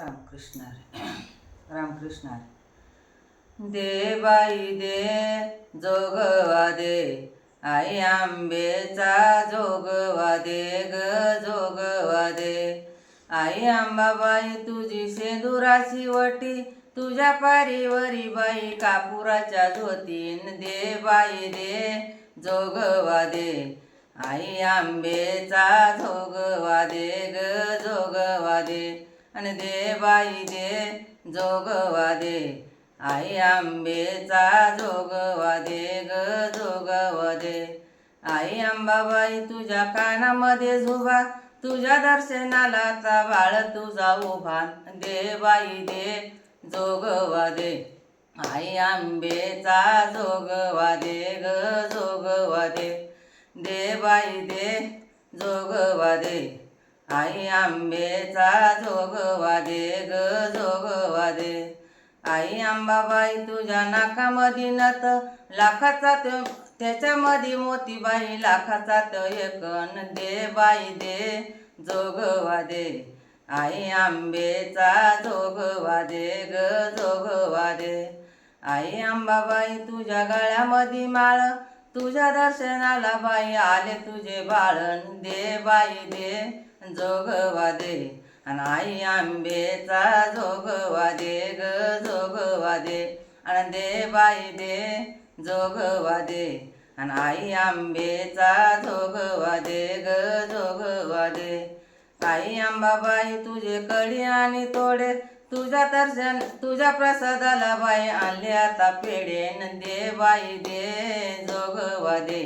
रामकृष्ण हरी. रामकृष्ण दे बाई दे जोगवा दे आई आंबेचा जोगवा दे ग जोगवा दे आई आंबाबाई तुझी सेंदुराची वटी. तुझ्या पारीवरी बाई कापुराच्या धोतीन दे बाई दे जोगवा दे आई आंबेचा जोगवा दे ग जोगवा दे आणि दे बाई दे जोगवा दे. आई आंबेचा जोगवा दे ग जोगवा दे. आई आंबाबाई तुझ्या कानामध्ये झुबा तुझ्या दर्शनालाचा बाळ तुझा उभा. दे बाई दे जोगवा दे. आई आंबेचा जोगवा दे ग जोगवा दे. दे बाई दे जोगवा दे. आई आंबेचा जोगवा दे ग जोगवा दे आई आंबाबाई तुझ्या नाकामध्ये नत लाखाचा त त्याच्यामध्ये मोतीबाई लाखाचा त एकन दे बाई दे जोगवा दे आई आंबेचा जोगवा दे ग जोगवा दे आई आंबाबाई तुझ्या गळ्यामध्ये माळ तुझ्या दर्शनाला बाई आले तुझे बाळण दे बाई दे जोगवा दे आणि आई आंबेचा जोगवा दे ग जोगवा दे आणि दे बाई दे जोगवा दे आणि आई आंबेचा जोगवा दे ग जोगवा दे आई अंबाबाई तुझे कळी आणि तोडे. तुझ्या दर्शन तुझ्या प्रसादाला बाई आणले आता पेढे. नंदे दे बाई दे जोगवा दे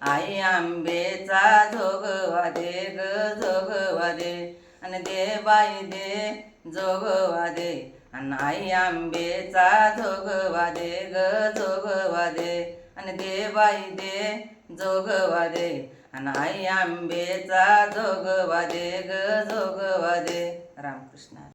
आई आंबेचा जोगवा दे ग जोगवा दे आणि दे बाई दे जोगवा दे आणि आई आंबेचा जोगवा दे ग जोगवा दे आणि दे बाई दे जोगवा दे आणि आई आंबेचा जोगवा दे ग जोगवा दे रामकृष्ण.